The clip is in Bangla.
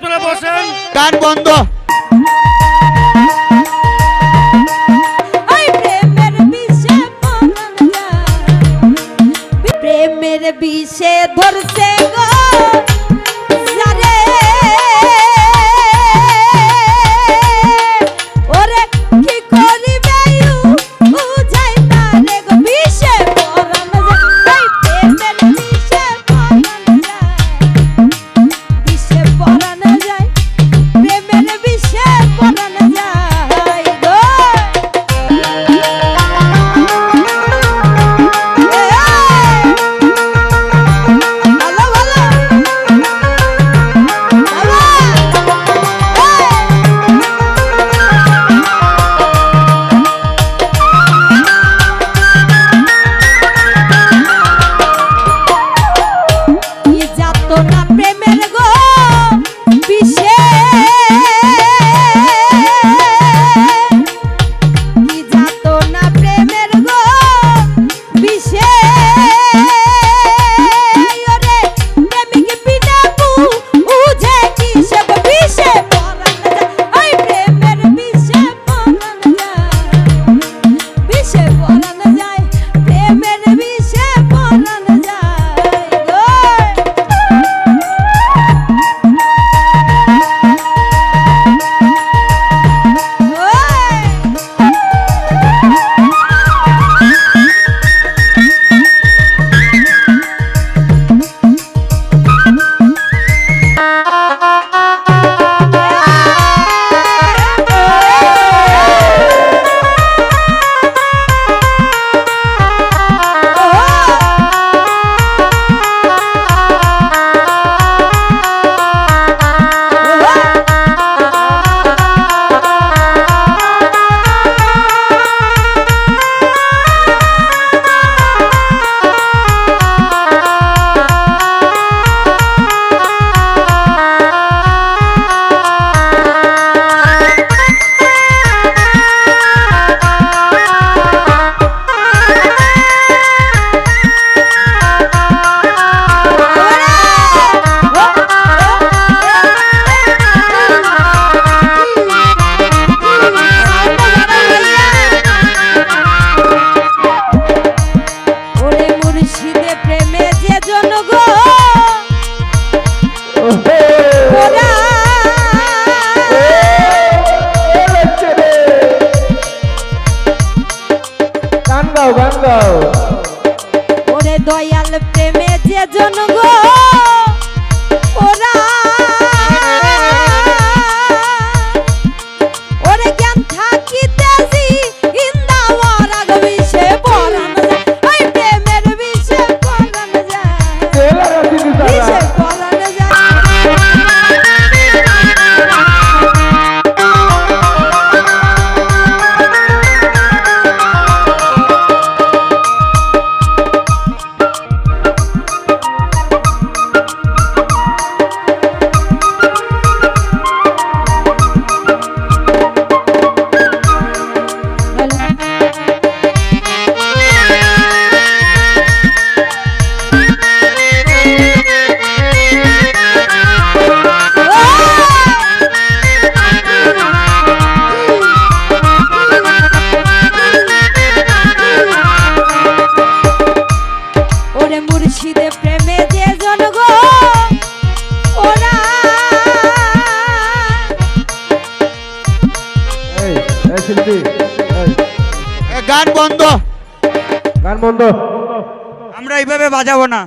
আপনারা বসেন। কান বন্ধ। প্রেমে যে জন গো গান গাও গান গাও। ওরে দয়াল প্রেমে যে জন শিল্পী। গান বন্ধ। গান বন্ধ। আমরা এইভাবে বাজাবো না।